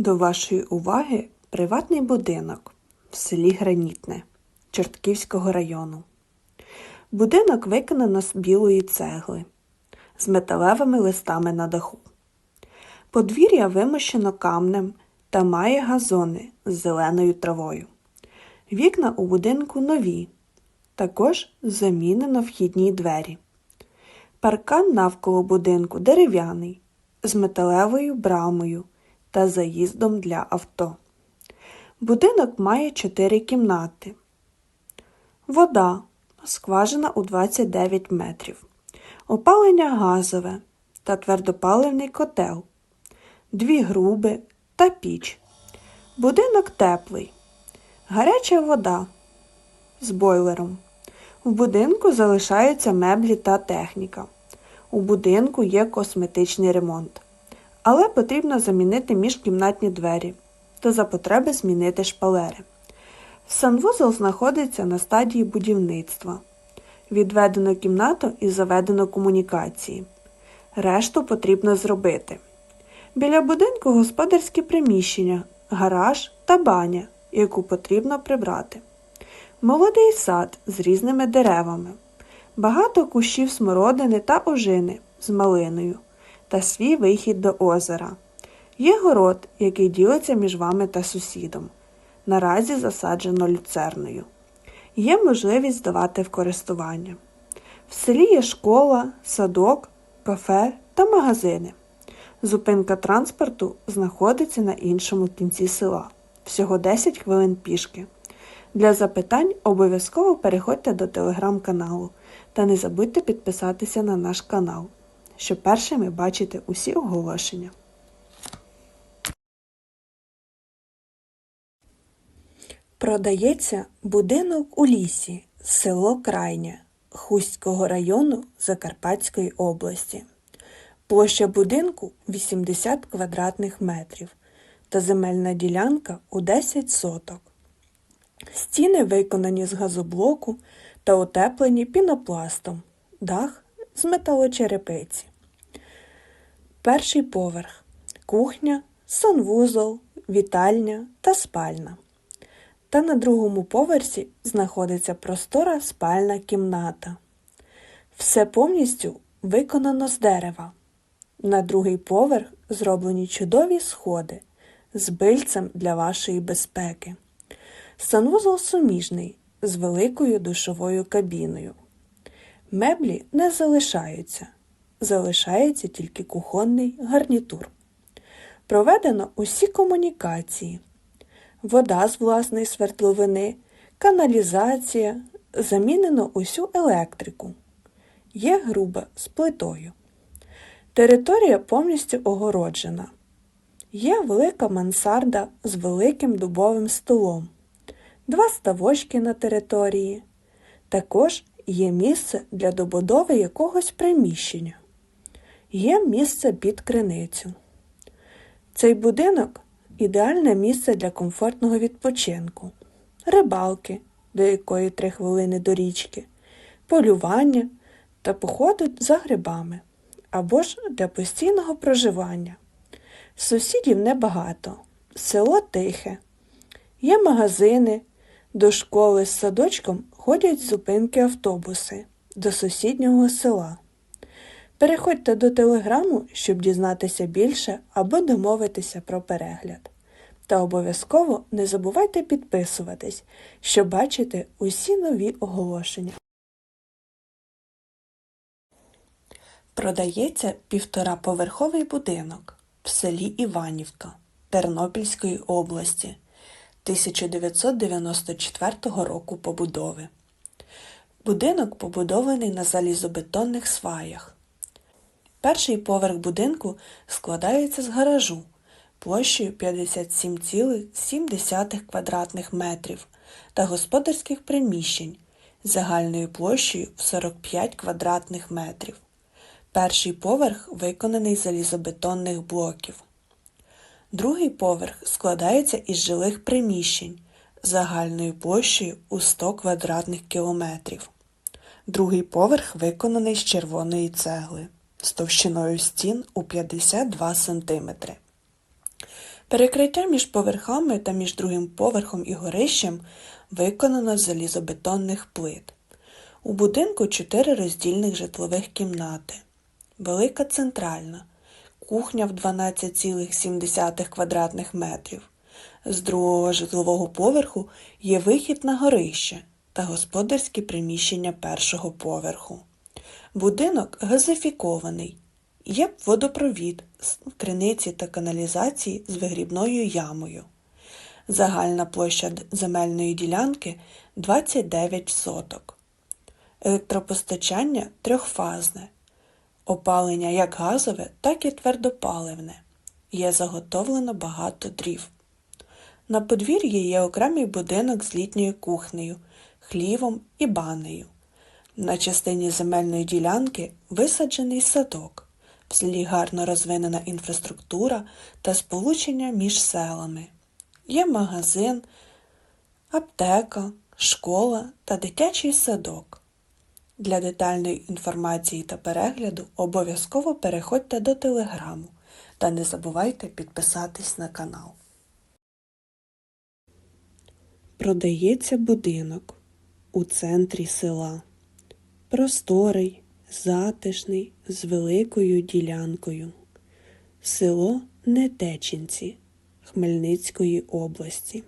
До вашої уваги приватний будинок в селі Гранітне Чортківського району. Будинок виконано з білої цегли з металевими листами на даху. Подвір'я вимощено камнем та має газони з зеленою травою. Вікна у будинку нові. Також замінено вхідні двері. Паркан навколо будинку дерев'яний з металевою брамою та заїздом для авто. Будинок має 4 кімнати. Вода. Скважина у 29 метрів. Опалення газове та твердопаливний котел. Дві груби та піч. Будинок теплий. Гаряча вода з бойлером. В будинку залишаються меблі та техніка. У будинку є косметичний ремонт. Але потрібно замінити міжкімнатні двері та за потреби змінити шпалери. Санвузол знаходиться на стадії будівництва. Відведено кімнату і заведено комунікації. Решту потрібно зробити. Біля будинку господарські приміщення, гараж та баня, яку потрібно прибрати. Молодий сад з різними деревами, багато кущів смородини та ожини з малиною та свій вихід до озера. Є город, який ділиться між вами та сусідом. Наразі засаджено люцерною. Є можливість здавати в користування. В селі є школа, садок, кафе та магазини. Зупинка транспорту знаходиться на іншому кінці села. Всього 10 хвилин пішки. Для запитань обов'язково переходьте до телеграм-каналу та не забудьте підписатися на наш канал, щоб першими бачити усі оголошення. Продається будинок у лісі, село Крайня Хустського району Закарпатської області. Площа будинку 80 квадратних метрів та земельна ділянка у 10 соток. Стіни виконані з газоблоку та утеплені пінопластом, дах з металочерепиці. Перший поверх кухня, санвузол, вітальня та спальна. Та на другому поверсі знаходиться простора спальна кімната. Все повністю виконано з дерева. На другий поверх зроблені чудові сходи з бильцем для вашої безпеки. Санвузол суміжний з великою душовою кабіною. Меблі не залишаються, залишається тільки кухонний гарнітур. Проведено усі комунікації, вода з власної свердловини, каналізація, замінено усю електрику. Є груба з плитою. Територія повністю огороджена. Є велика мансарда з великим дубовим столом, два ставочки на території. Також є місце для добудови якогось приміщення. Є місце під криницю. Цей будинок ідеальне місце для комфортного відпочинку, рибалки, до якої три хвилини до річки, полювання та походу за грибами. Або ж для постійного проживання. Сусідів небагато, село тихе, є магазини, до школи з садочком ходять зупинки автобуси. До сусіднього села. Переходьте до телеграму, щоб дізнатися більше або домовитися про перегляд. Та обов'язково не забувайте підписуватись, щоб бачити усі нові оголошення. Продається півтораповерховий будинок в селі Іванівка Тернопільської області 1994 року побудови. Будинок побудований на залізобетонних сваях. Перший поверх будинку складається з гаражу площею 57,7 квадратних метрів та господарських приміщень загальною площею в 45 квадратних метрів. Перший поверх виконаний з залізобетонних блоків. Другий поверх складається із жилих приміщень загальною площею у 100 квадратних кілометрів. Другий поверх виконаний з червоної цегли з товщиною стін у 52 см. Перекриття між поверхами та між другим поверхом і горищем виконано з залізобетонних плит. У будинку чотири роздільних житлових кімнати. Велика центральна, кухня в 12,7 квадратних метрів. З другого житлового поверху є вихід на горище та господарські приміщення першого поверху. Будинок газифікований. Є водопровід, с- криниці та каналізації з вигрібною ямою. Загальна площа земельної ділянки 29 соток. Електропостачання трьохфазне. Опалення як газове, так і твердопаливне. Є заготовлено багато дрів. На подвір'ї є окремий будинок з літньою кухнею, хлівом і банею. На частині земельної ділянки висаджений садок. В селі гарно розвинена інфраструктура та сполучення між селами. Є магазин, аптека, школа та дитячий садок. Для детальної інформації та перегляду обов'язково переходьте до телеграму та не забувайте підписатись на канал. Продається будинок у центрі села. Просторий, затишний, з великою ділянкою. Село Нетечинці Хмельницької області.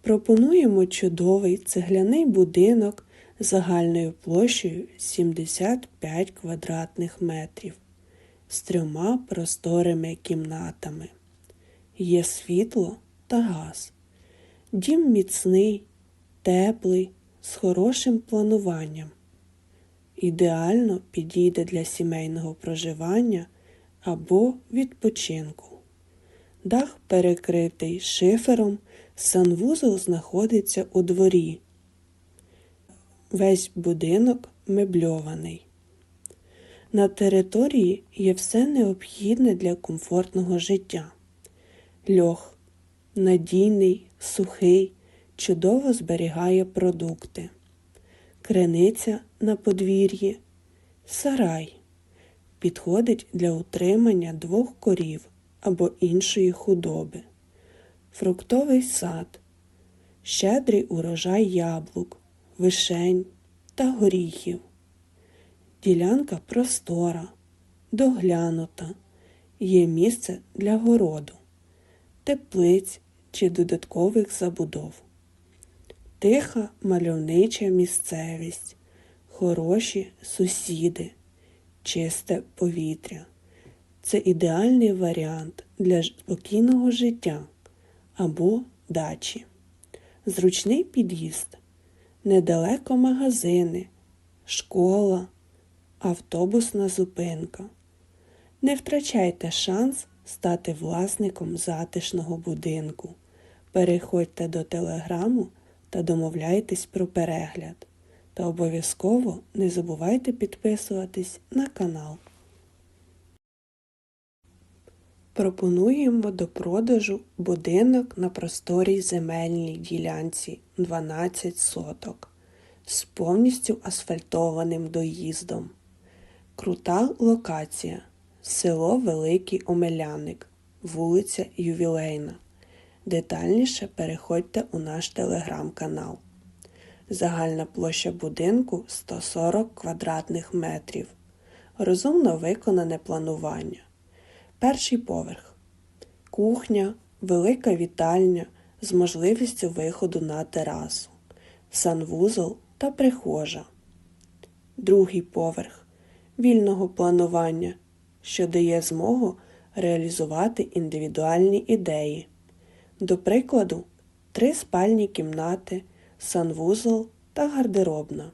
Пропонуємо чудовий цегляний будинок загальною площею 75 квадратних метрів з трьома просторими кімнатами. Є світло та газ. Дім міцний, теплий, з хорошим плануванням. Ідеально підійде для сімейного проживання або відпочинку. Дах перекритий шифером, санвузол знаходиться у дворі. Весь будинок мебльований. На території є все необхідне для комфортного життя. Льох надійний, сухий, чудово зберігає продукти. Криниця на подвір'ї, сарай підходить для утримання двох корів або іншої худоби, фруктовий сад, щедрий урожай яблук, вишень та горіхів. Ділянка простора, доглянута, є місце для городу, теплиць чи додаткових забудов. Тиха мальовнича місцевість, хороші сусіди, чисте повітря. Це ідеальний варіант для спокійного життя або дачі. Зручний під'їзд, недалеко магазини, школа, автобусна зупинка. Не втрачайте шанс стати власником затишного будинку. Переходьте до телеграму та домовляйтесь про перегляд. Та обов'язково не забувайте підписуватись на канал. Пропонуємо до продажу будинок на просторій земельній ділянці 12 соток з повністю асфальтованим доїздом. Крута локація. Село Великий Омеляник, вулиця Ювілейна. Детальніше переходьте у наш телеграм-канал. Загальна площа будинку 140 квадратних метрів. Розумно виконане планування. Перший поверх. Кухня, велика вітальня з можливістю виходу на терасу, санвузол та прихожа. Другий поверх вільного планування, що дає змогу реалізувати індивідуальні ідеї. До прикладу, три спальні кімнати, санвузол та гардеробна.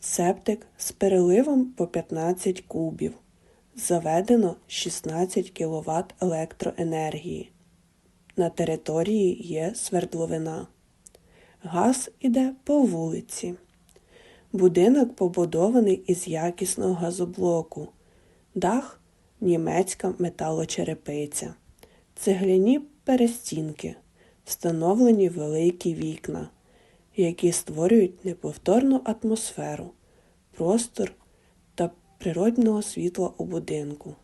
Септик з переливом по 15 кубів. Заведено 16 кВт електроенергії. На території є свердловина. Газ іде по вулиці. Будинок побудований із якісного газоблоку. Дах німецька металочерепиця. Цегляні перестінки. Встановлені великі вікна, які створюють неповторну атмосферу, простор та природного світла у будинку.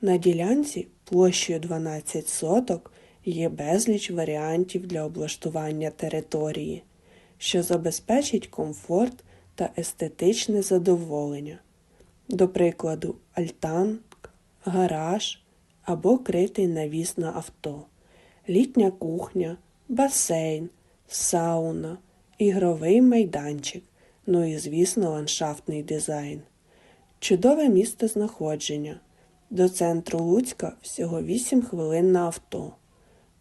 На ділянці площею 12 соток є безліч варіантів для облаштування території, що забезпечить комфорт та естетичне задоволення. До прикладу, альтанк, гараж або критий навіс на авто, літня кухня, басейн, сауна, ігровий майданчик, ну і, звісно, ландшафтний дизайн. Чудове місце знаходження. До центру Луцька всього 8 хвилин на авто.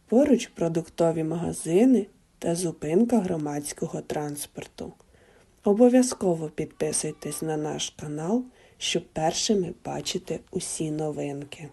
Поруч продуктові магазини та зупинка громадського транспорту. Обов'язково підписуйтесь на наш канал, щоб першими бачити усі новинки.